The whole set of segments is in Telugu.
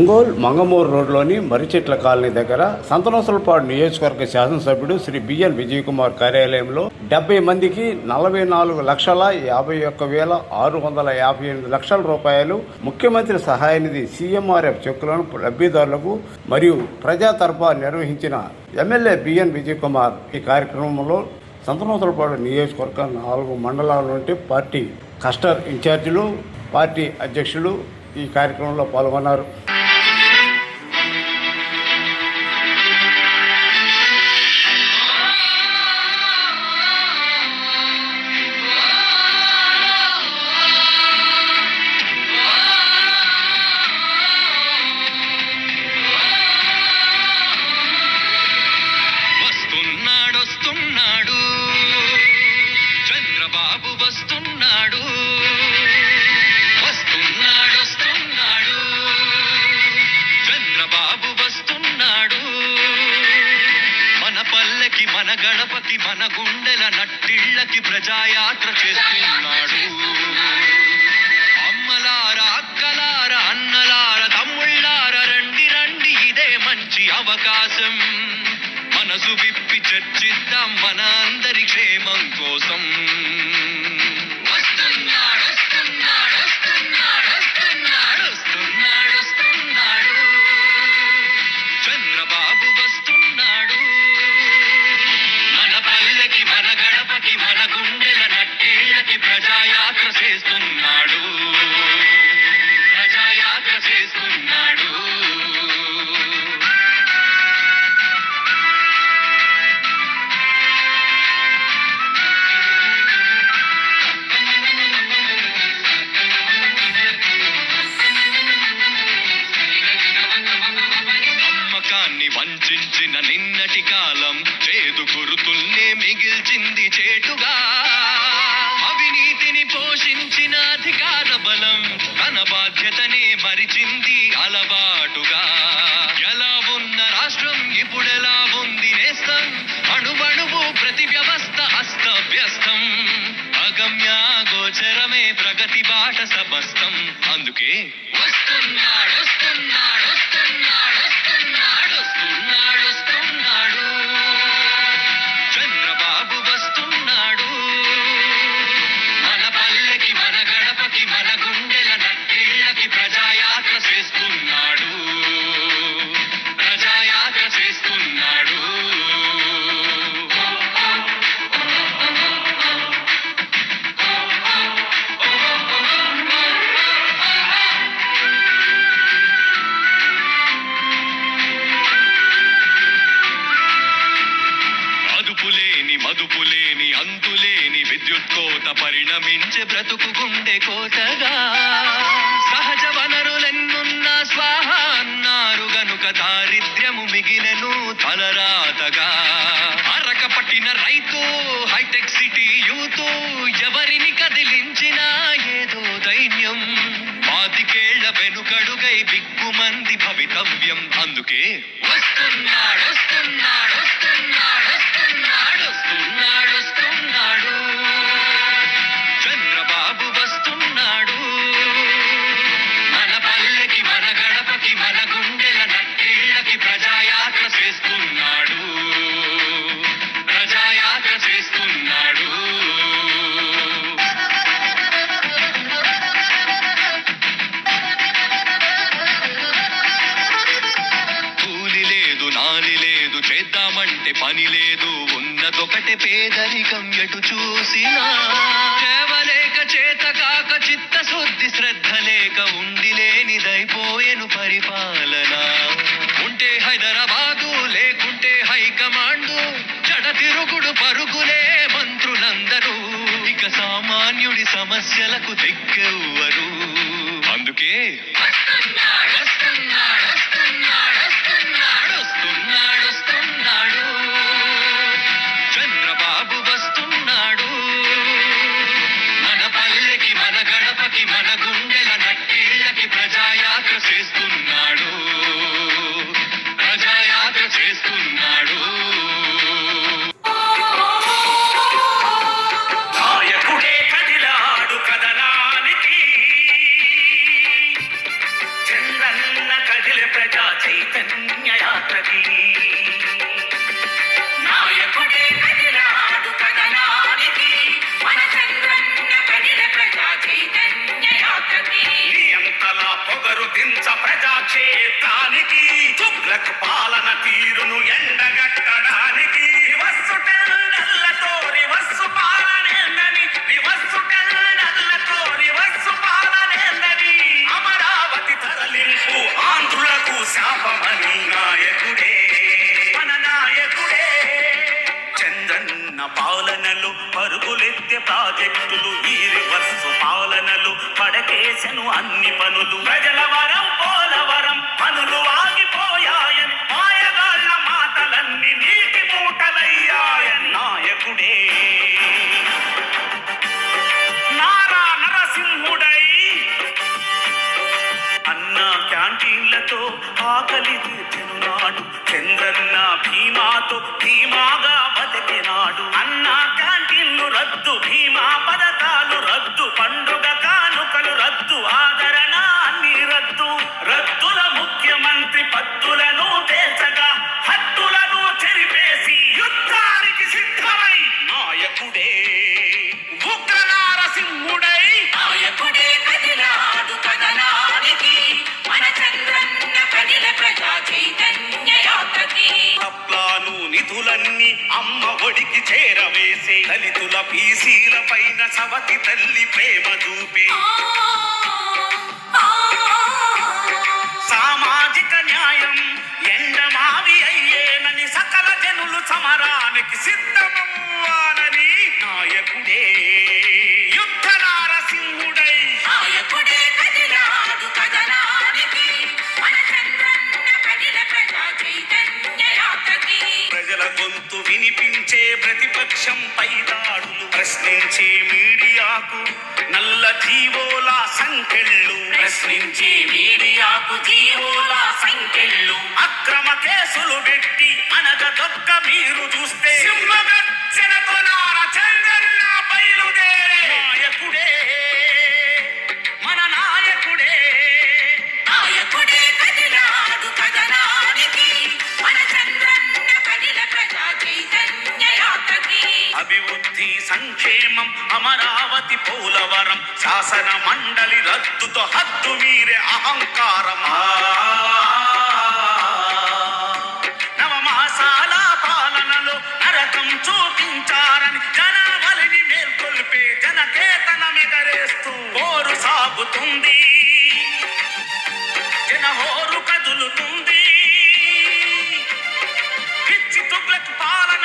ఒంగోలు మంగమూరు రోడ్లోని మర్రిచెట్ల కాలనీ దగ్గర సంతనోసలపాడు నియోజకవర్గ శాసనసభ్యుడు శ్రీ బిఎన్ విజయ్ కుమార్ కార్యాలయంలో డెబ్బై మందికి నలభై నాలుగు లక్షల యాభై ఒక్క వేల ఆరు వందల యాభై ఎనిమిది లక్షల రూపాయలు ముఖ్యమంత్రి సహాయ నిధి సీఎంఆర్ఎఫ్ చెక్కులను లబ్ధిదారులకు మరియు ప్రజా తరఫా నిర్వహించిన ఎమ్మెల్యే బిఎన్ విజయ్ కుమార్ ఈ కార్యక్రమంలో సంతనోసలపాడు నియోజకవర్గ నాలుగు మండలాల నుండి పార్టీ కస్టర్ ఇన్ఛార్జీలు పార్టీ అధ్యక్షులు ఈ కార్యక్రమంలో పాల్గొన్నారు. మంచి అవకాశం. మనసు విప్పి చర్చిద్దాం మన అందరి క్షేమం కోసం. అస్తవ్యస్తం అగమ్య గోచరమే ప్రగతి బాట సమస్తం. అందుకే వస్తున్నాడు మంది భవితవ్యం. అందుకే వస్తున్నాడు వస్తున్నాడు. చేద్దామంటే పని లేదు ఉన్నదొకటే పేదరికం ఎటు చూసినా. కేవలేక చేత కాక చిత్తశుద్ధి శ్రద్ధ లేక ఉండి లేనిదైపోయేను పరిపాలన. ఉంటే హైదరాబాదు లేకుంటే హైకమాండు. జడ తిరుగుడు పరుగులే మంత్రులందరూ. ఇక సామాన్యుడి సమస్యలకు దిక్కెవ్వరు అందుకే చైతన్య యాత్రది పరుగులెత్తే ప్రాజెక్టులు ఈ రివర్సు పాలనలు పడకేసెను అన్ని పనులు. ప్రజల వరం పోలవరం పనులు ఆగిపోయాయని. మాయగాళ్ళ మాటలన్నీ నీటి మూటలయ్యాయని. నాయకుడే. నారా నరసింహుడై. అన్న క్యాంటీన్లతో ఆకలి తీర్చెను నాడు. చంద్రన్న భీమాతో భీమాగా బతికినాడు అన్నా క్యాంటీన్లు రద్దు భీమా పథకాలు రద్దు పండుగ కానుకలు రద్దు ఆదరణ అన్ని రద్దు. రద్దుల ముఖ్యమంత్రి పత్తుల నిధులన్నీ అమ్మ ఒడికి చేరవేసే. దళితుల పీసీల పైన సవతి తల్లి ప్రేమ చూపి. సామాజిక న్యాయం ఎండమావి అయ్యేనని సకల జనులు సమరానికి సిద్ధమవ్వాలని నాయకుడే. ప్రజల గొంతు వినిపించే ప్రతిపక్షం పై దాడులు ప్రశ్నించే మీడియాకు నల్ల జీవోల సంఖ్యలు ప్రశ్నించే మీడియాకు జీవోల సంఖ్యలు అక్రమ కేసులు పెట్టి అనగదొక్క మీరు చూస్తే సింహగర్జనతో అభివృద్ధి సంక్షేమం అమరావతి పోలవరం శాసన మండలి రద్దుతో హద్దు మీరే అహంకారం నవమాసాల పాలనలో నరకం చూపించారని జనావళిని మేల్కొల్పే జనకేతనమెగరేస్తూ ఓరు సాగుతుంది. జనహోరు కదులుతుంది. పిచ్చి తుగ్లకు పాలన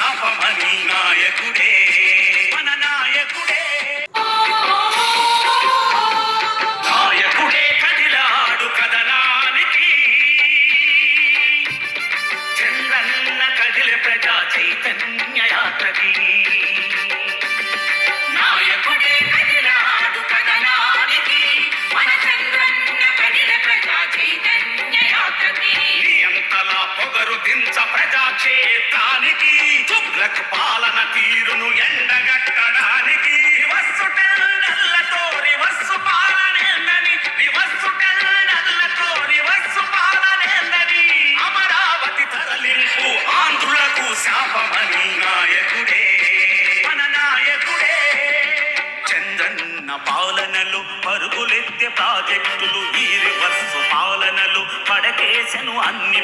ఆంధ్రులకు పడకేసెను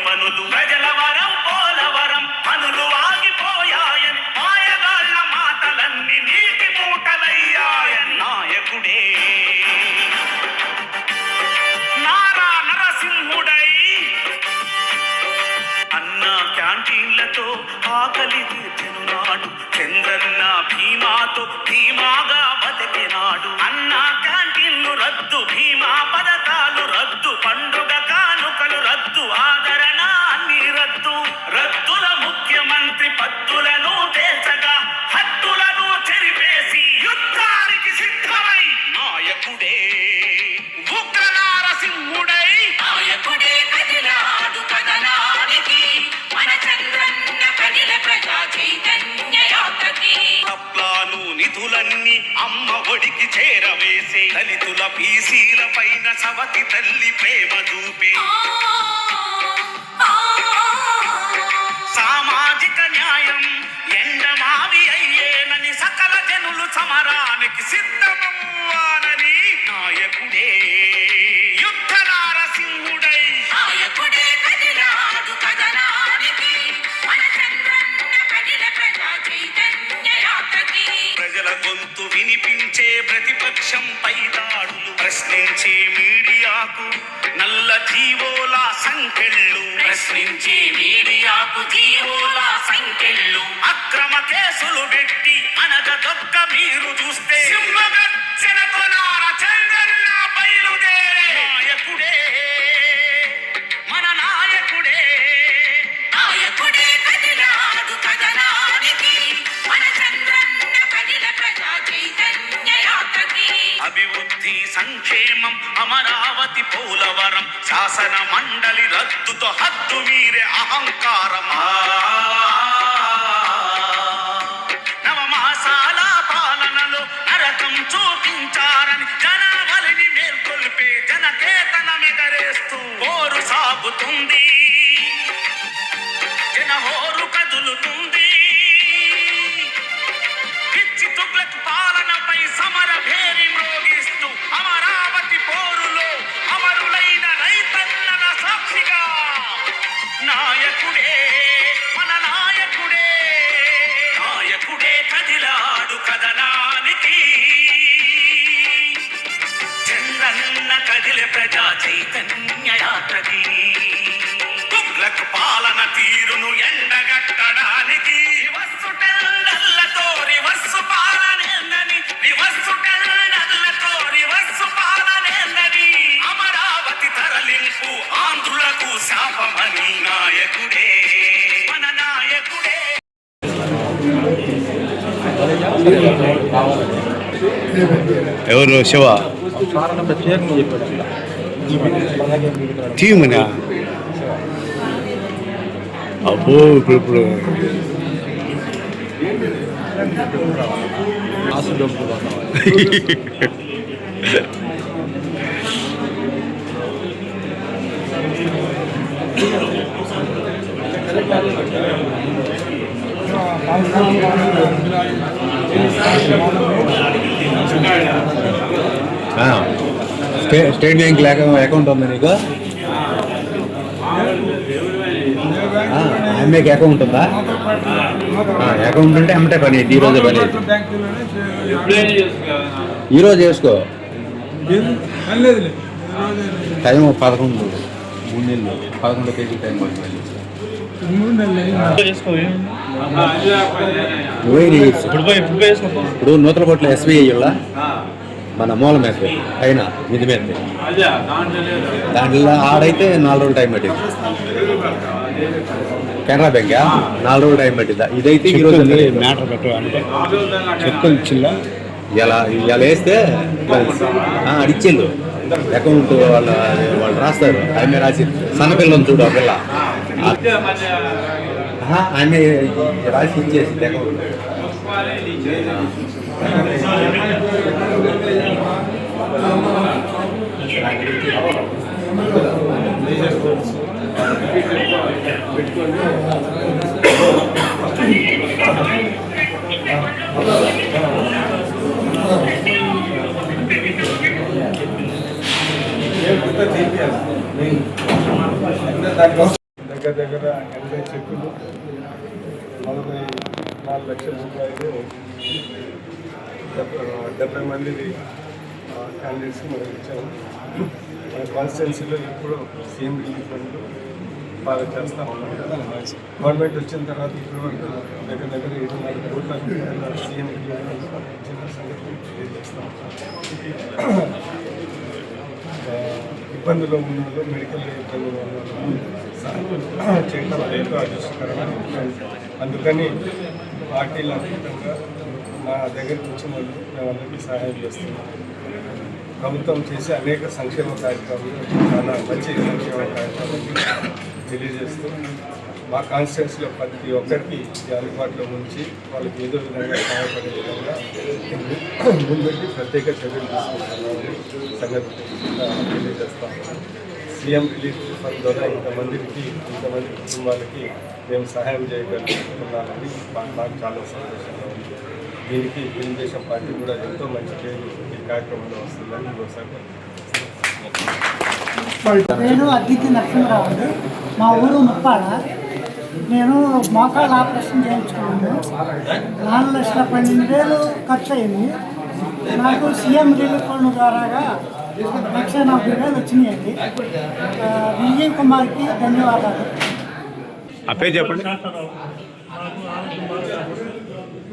నాయకుడే. ఉగ్ర నారసింహుడై నాయకుడే కదిలాడు కదనానికి మన చంద్రన్న కదిల ప్రజా చైతన్య యాత్రకి. అప్లాను నిధులన్నీ అమ్మ ఒడికి చేరవేసి. దళితుల బీసీల పైన సవతి తల్లి ప్రేమ చూపి. సామాజిక న్యాయం ఎండమావి అయ్యేనని సకల జనులు సమరానికి సిద్ధము నాయకుడే యుద్ధ నారసింహుడై నాయకుడే కదిలాడు కదనానికి మన చంద్రన్న కదిల ప్రజా చైతన్య యాత్రకి. ప్రజల గొంతు వినిపించే ప్రతిపక్షం పై దాడులు ప్రశ్నించే మీడియాకు నల్ల జీవోల సంకెళ్ళు. ప్రశ్నించే మీడియాకు జీవోల అక్రమ కేసులు పెట్టి అనగదొక్క మీరు చూస్తే నాయకుడే మన నాయకుడే. నాయకుడే కదిలాడు కదనానికి మన చంద్రన్న కదిల ప్రజా చైతన్య యాత్రకి. అభివృద్ధి సంక్షేమం అమరావతి పోలవరం శాసన మండలి రద్దుతో హద్దు మీరే అహంకారం. పోరు జనహోరు కదులుతుంది. పిచ్చి తుగ్లక్ పాలనపై సమర భేరి మ్రోగిస్తూ అమరావతి పోరులో అమరులైన రైతన్నల సాక్షిగా. నాయకుడే మన నాయకుడే. నాయకుడే కదిలాడు కదనానికి. చంద్రన్న కదిలే ప్రజా చైతన్య యాత్రకి. పాలన తీరును ఎండగట్టడానికి. రివర్సు టెండర్లతో రివర్సు పాలనేందని రివర్సు టెండర్లతో రివర్సు పాలనేందని అమరావతి తరలింపు ఆంధ్రులకు శాపమని నాయకుడే. మన నాయకుడే. ఎవరు శివ? టీమునా అబ్బో ఇప్పుడు ఇప్పుడు. స్టేట్ బ్యాంక్ అకౌంట్ ఉందా నీకు? ఆమెకి అకౌంట్ ఉందా? అకౌంట్ ఉంటే అమ్మటే పని ఈ రోజే పని. ఈరోజు చేసుకో టైం పదకొండు మూడు నెలలు. పదకొండు కేజీ టైం ఇప్పుడు నూతన కోట్ల ఎస్బీఐ వాళ్ళ మన మూలం మీద పైన మిది మీద దాంట్లో ఆడైతే నాలుగు రోజులు టైం పట్టింది. కెనరా బ్యాంకా నాలుగు రోజులు టైం పట్టిందా? ఇదైతే ఈ రోజు మ్యాటర్ పెట్టు అంటే? చెక్కులు ఇచ్చిందా ఇలా ఇలా వేస్తే ఆ, అడిచిల్లు అకౌంట్ వాళ్ళ వాళ్ళు రాస్తారు. ఆమె రాసి సన్నపిల్లని చూడు ఆ పిల్ల. ఆమె రాసి ఇచ్చేసి అకౌంట్. దగ్గర దగ్గర ఎనభై చెక్కులు నలభై నాలుగు లక్షల రూపాయలు డెబ్బై డెబ్బై మంది క్యాండిడేట్స్కి మనం ఇచ్చాము కాన్స్టిట్యున్సీలో ఇప్పుడు సీఎం రిలీఫ్ ఫండ్ బాగా చేస్తూ ఉన్నాం గవర్నమెంట్ వచ్చిన తర్వాత ఇప్పుడు వరకు దగ్గర దగ్గర ఏడున్నర కోట్ల సీఎం రిలీఫ్ ఫండ్ ఇచ్చిన సంగతి తెలియజేస్తాం ఇబ్బందులు ఉన్న వాళ్ళు మెడికల్ ఇబ్బందులు చేయడం ఎంతో అదృష్టకరమైన అందుకని పార్టీలు అతీతంగా మా దగ్గరికి వచ్చిన వాళ్ళు మేము అందరికీ సహాయం చేస్తున్నాం. ప్రభుత్వం చేసే అనేక సంక్షేమ కార్యక్రమాలు చాలా మంచి సంక్షేమ కార్యక్రమాలు తెలియజేస్తూ మా కాన్స్టిట్యున్సీలో ప్రతి ఒక్కరికి అందుబాటులో ఉంచి వాళ్ళకి ఏదో విధంగా సహాయపడే విధంగా ముందుపెట్టి ప్రత్యేక చర్యలు తీసుకుంటున్నామని సంగతి తెలియజేస్తాము సీఎం రిలీఫ్ ఫండ్ ద్వారా ఇంతమందికి ఇంతమంది కుటుంబాలకి మేము సహాయం చేయగలుగుతున్నామని మాకు చాలా సంతోషంగా ఉంది. దీనికి తెలుగుదేశం పార్టీ కూడా ఎంతో మంచి పేరు కార్యక్రమంలో వస్తుందని ఒకసారి అద్దికి నరసింహరావు అండి. మా ఊరు ముప్పాడ. నేను మోకాళ్ళ ఆపరేషన్ చేయించుకున్నాను. నాలుగు లక్షల పన్నెండు వేలు ఖర్చు అయింది నాకు సీఎం రిలీఫ్ ఫండ్ ద్వారాగా లక్ష నలభై వేలు వచ్చినాయండి. విజయ్ కుమార్కి ధన్యవాదాలు. ఆ పేరు చెప్పండి. నాకు ఆరోగ్యం బాగా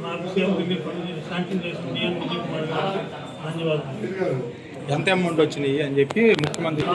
నాకు సీఎం రిలీఫ్ ఫండ్ శాంక్షన్ చేసిన నేను విజయ్ కుమార్ గారికి ధన్యవాదాలు ఎంత అమౌంట్ వచ్చినాయి అని చెప్పి ముఖ్యమంత్రి